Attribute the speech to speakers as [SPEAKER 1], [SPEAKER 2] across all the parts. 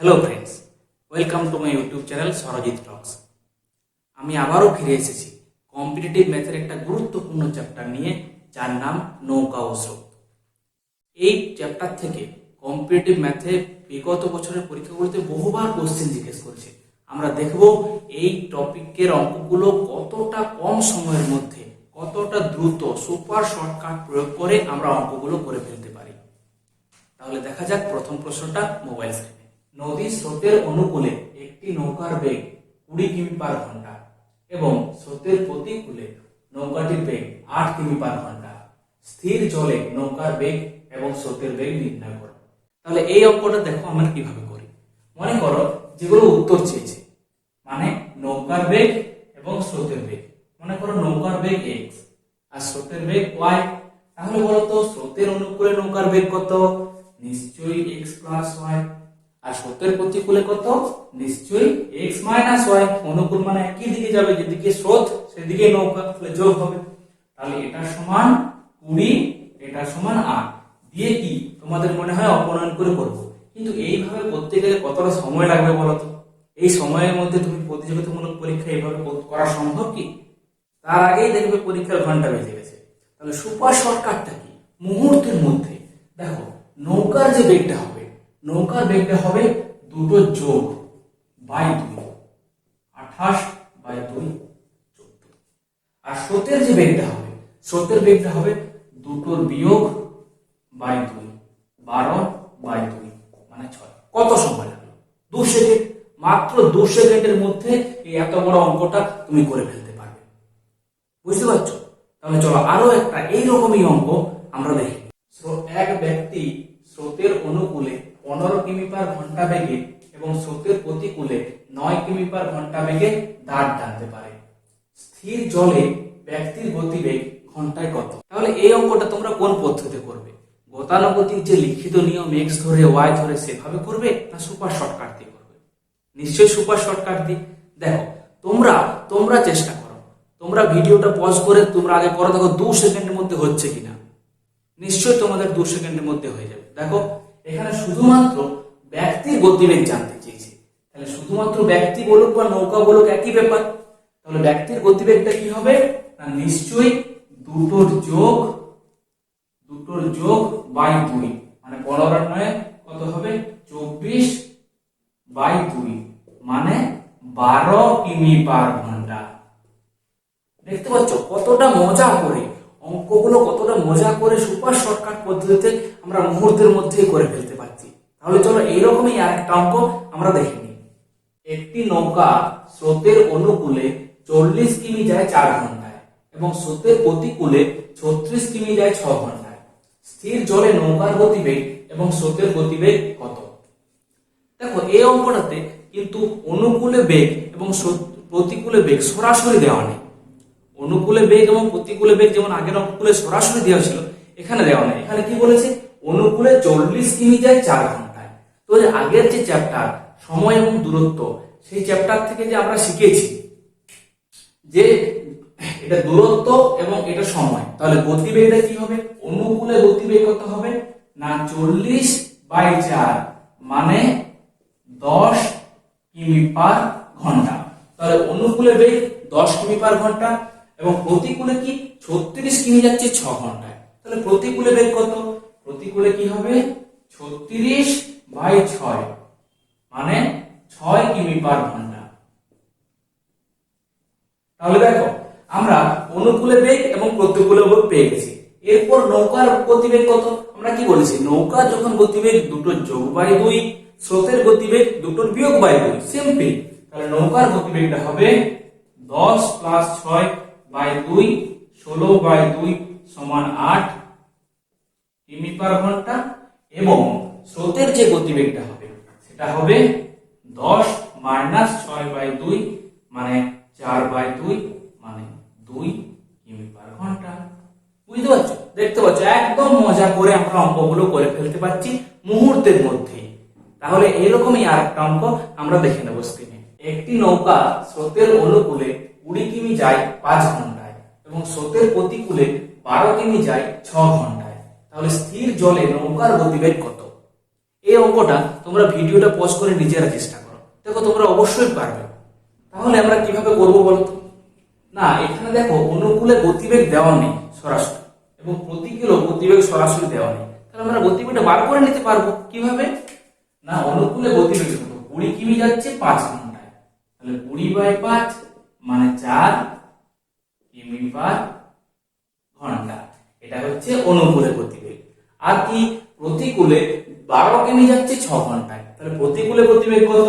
[SPEAKER 1] Hello friends welcome to my YouTube channel Sarajit talks আমি আবারও ফিরে এসেছি। কম্পিটিটিভ ম্যাথের একটা গুরুত্বপূর্ণ চ্যাপ্টার নিয়ে, যার নাম নৌকা ও স্রোত। এই চ্যাপ্টার থেকে কম্পিটিটিভ ম্যাথে বিগত বছরের পরীক্ষাগুলোতে বহুবার কোশ্চেন জিজ্ঞেস করেছে। আমরা দেখব এই টপিকের অঙ্কগুলো কতটা কম সময়ের মধ্যে, কতটা দ্রুত সুপার শর্টকাট প্রয়োগ করে আমরা অঙ্কগুলো করে ফেলতে পারি। তাহলে দেখা যাক প্রথম প্রশ্নটা মোবাইল স্ক্রিনে নদী স্রোতের অনুকূলে একটি নৌকার বেগ কুড়ি কিমি পার ঘণ্টা এবং স্রোতের প্রতিকূলে নৌকাটির বেগ আট কিমি পার ঘণ্টা। স্থির জলে নৌকার বেগ এবং স্রোতের বেগ নির্ণয় করো। তাহলে এই অঙ্কটা দেখো আমরা কীভাবে করি। মনে করো যেগুলো উত্তর চেয়েছে মানে নৌকার বেগ এবং স্রোতের বেগ। মনে করো নৌকার বেগ এক্স আর স্রোতের বেগ ওয়াই তাহলে বলো তো, স্রোতের অনুকূলে নৌকার বেগ কত? নিশ্চয়ই এক্স প্লাস ওয়াই আর স্রোতের প্রতিকূলে কত? নিশ্চয়ই এক্স মাইনাস ওয়াই অনুকূল মানে একই দিকে যাবে, যেদিকে স্রোত, সেদিকে নৌকা যোগ হবে। তাহলে এটা সমান কুড়ি, এটা সমান আট। দিয়ে কি? তোমাদের মনে হয় অপনয়ন করে করব। কিন্তু এইভাবে করতে গেলে কতটা সময় লাগবে বলো তো? এই সময়ের মধ্যে তুমি প্রতিযোগিতামূলক পরীক্ষা এইভাবে কর- করা সম্ভব কি? তার আগেই দেখবে পরীক্ষার ঘণ্টা বেজে গেছে। তাহলে সুপার শর্টকাটটা কি? মুহূর্তের মধ্যে। দেখো, নৌকার যে বেগটা হবে নৌকার বেগটা হবে দুটো যোগ বাই দুই, আঠাশ বাই দুই চোদ্দ। আর স্রোতের যে বেগটা হবে, স্রোতের বেগটা হবে দুটোর বিয়োগ বাই দুই, বারো বাই দুই মানে ছয়। কত সময় লাগল? দু সেকেন্ড, মাত্র দু সেকেন্ডের মধ্যে এই এত বড় অঙ্কটা তুমি করে ফেলতে পারবে। বুঝতে পারছ? তাহলে চলো আরও একটা এইরকমই অঙ্ক আমরা দেখি। এক ব্যক্তি স্রোতের অনুকূলে পনেরো কিমি পার ঘণ্টা বেগে এবং স্রোতের প্রতিকূলে নয় কিমি পার ঘণ্টা বেগে দাঁড় টানতে পারে। স্থির জলে ব্যক্তির গতিবেগ ঘন্টায় কত? তাহলে এই অঙ্কটা তোমরা কোন পদ্ধতিতে করবে? গতানুগতিক যে লিখিত নিয়ম এক্স ধরে ওয়াই ধরে সেভাবে করবে না সুপার শর্টকাট দিয়ে করবে? নিশ্চয়ই সুপার শর্টকাট দিয়ে। দেখো, তোমরা তোমরা চেষ্টা করো। তোমরা ভিডিওটা পজ করে তোমরা আগে করো, দেখো দু সেকেন্ডের মধ্যে হচ্ছে কিনা। নিশ্চয়ই তোমাদের দু সেকেন্ডের মধ্যে হয়ে যাবে। দেখো এখানে শুধুমাত্র ব্যক্তির গতিবেগ জানতে চেয়েছি। তাহলে শুধুমাত্র ব্যক্তি বলুক বা নৌকা বলুক, একই ব্যাপার। তাহলে ব্যক্তির গতিবেগটা কি হবে? না, নিশ্চয়ই দুটোর যোগ দুটোর যোগ বাই দুই। মানে পনেরো নয়, কত হবে? চব্বিশ বাই দুই। মানে বারো কিমি পার ঘণ্টা। দেখতে পাচ্ছ কতটা মজা করে অঙ্কগুলো কতটা মজা করে সুপার শর্টকাট পদ্ধতিতে আমরা মুহূর্তের মধ্যেই করে ফেলতে পারছি। তাহলে চলো এইরকমই আরেকটা অঙ্ক আমরা দেখে নিই। একটি নৌকা স্রোতের অনুকূলে চল্লিশ কিমি যায় চার ঘন্টায় এবং স্রোতের প্রতিকূলে ছত্রিশ কিমি যায় ছ ঘন্টায়। স্থির জলে নৌকার গতিবেগ এবং স্রোতের গতিবেগ কত? দেখো, এই অঙ্কটাতে কিন্তু অনুকূলে বেগ এবং প্রতিকূলে বেগ সরাসরি দেওয়া নেই। অনুকূলে বেগ এবং প্রতিকূলে বেগ যেমন আগের অঙ্কগুলো সরাসরি দেওয়া ছিল, এখানে দেওয়া নেই। এখানে কি বলেছে? অনুকূলে চল্লিশ কিমি যায় চার ঘন্টায়। তো আগের যে চ্যাপ্টার সময় এবং দূরত্ব, সেই চ্যাপ্টার থেকে যে আমরা শিখেছি যে এটা দূরত্ব এবং এটা সময়, তাহলে গতিবেগটা কি হবে? অনুকূলে গতিবেগ কত হবে? না, চল্লিশ বাই চার মানে দশ কিমি পার ঘণ্টা। তাহলে অনুকূলে বেগ দশ কিমি পার ঘণ্টা এবং প্রতিকূলে কি ছত্রিশ কিমি যাচ্ছে ছ ঘন্টায়? তাহলে প্রতিকূলে বেগ কত? প্রতিকূলে কি হবে? ছত্রিশ বাই ছয়। মানে ছয় কিমি পার ঘণ্টা। তাহলে দেখো, আমরা অনুকূলে বেগ এবং প্রতিকূলে বেগ পেয়ে গেছি। এরপর নৌকার গতিবেগ কত? আমরা কি বলেছি? নৌকা যখন গতিবেগ দুটো যোগ বাই দুই, স্রোতের গতিবেগ দুটোর বিয়োগ বাই দুই। সিম্পল তাহলে নৌকার গতিবেগটা হবে দশ প্লাস ছয় বাই দুই, ষোলো বাই দুই সমান আট কিমি পার ঘণ্টা এবং স্রোতের যে গতিবেগটা হবে, সেটা হবে দশ মাইনাস ছয় বাই দুই মানে চার বাই দুই মানে দুই কিমি পার ঘণ্টা। বুঝতে পারছ? দেখতে পাচ্ছ? একদম মজা করে আমরা অঙ্কগুলো করে ফেলতে পারছি মুহূর্তের মধ্যে। তাহলে এরকমই আর একটা অঙ্ক আমরা দেখে নেব স্ক্রিনে একটি নৌকা স্রোতের অনুকূলে কুড়ি কিমি যায় পাঁচ ঘন্টায় এবং স্রোতের প্রতিকূলে বারো কিমি যায় ছ ঘন্টায়। তাহলে স্থির জলে নৌকার গতিবেগ কত? এই অঙ্কটা তোমরা ভিডিওটা পজ করে নিজেরা চেষ্টা করো। দেখো, তোমরা অবশ্যই পারবে। তাহলে আমরা কীভাবে করব বলতো না, এখানে দেখো, অনুকূলে গতিবেগ দেওয়া নেই সরাসরি এবং প্রতিকূলও গতিবেগ সরাসরি দেওয়া নেই। তাহলে আমরা গতিবেগটা বার করে নিতে পারব কীভাবে? না, অনুকূলে গতিবেগ কত কুড়ি কিমি যাচ্ছে পাঁচ ঘন্টায়। তাহলে কুড়ি বাই পাঁচ মানে চার কিমি পার ঘণ্টা। এটা হচ্ছে অনুকূলে গতিবেগ আর কি প্রতিকূলে বারো কিমি যাচ্ছে? ছ ঘন্টায়। তাহলে প্রতিকূলে গতিবেগ কত?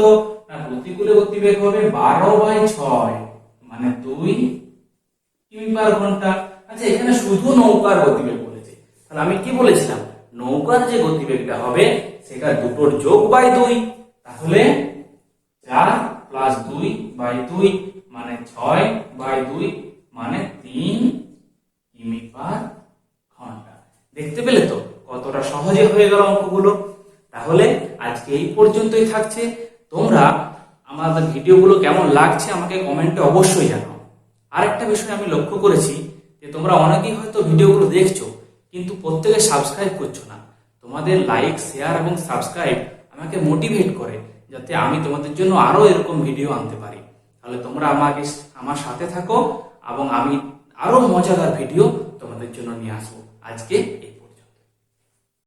[SPEAKER 1] না, প্রতিকূলে গতিবেগ হবে বারো বাই ছয় মানে দুই কিমি পার ঘণ্টা। আচ্ছা এখানে শুধু নৌকার গতিবেগ বলেছে। তাহলে আমি কি বলেছিলাম? নৌকার যে গতিবেগটা হবে, সেটা দুটোর যোগ বাই দুই। তাহলে চার প্লাস দুই বাই দুই মানে ছয় বাই দুই মানে তিন কিমি পার ঘণ্টা। দেখতে পেলে তো কতটা সহজে হয়ে গেল অঙ্কগুলো? তাহলে আজকে এই পর্যন্তই থাকছে। তোমরা আমাদের ভিডিওগুলো কেমন লাগছে আমাকে কমেন্টে অবশ্যই জানাও। আরেকটা বিষয় আমি লক্ষ্য করেছি যে তোমরা অনেকেই হয়তো ভিডিওগুলো দেখছ, কিন্তু প্রত্যেকে সাবস্ক্রাইব করছ না। তোমাদের লাইক শেয়ার এবং সাবস্ক্রাইব আমাকে মোটিভেট করে, যাতে আমি তোমাদের জন্য আরও এরকম ভিডিও আনতে পারি। তাহলে তোমরা আমাকে আমার সাথে থাকো এবং আমি আরও মজাদার ভিডিও তোমাদের জন্য নিয়ে আসব। আজকে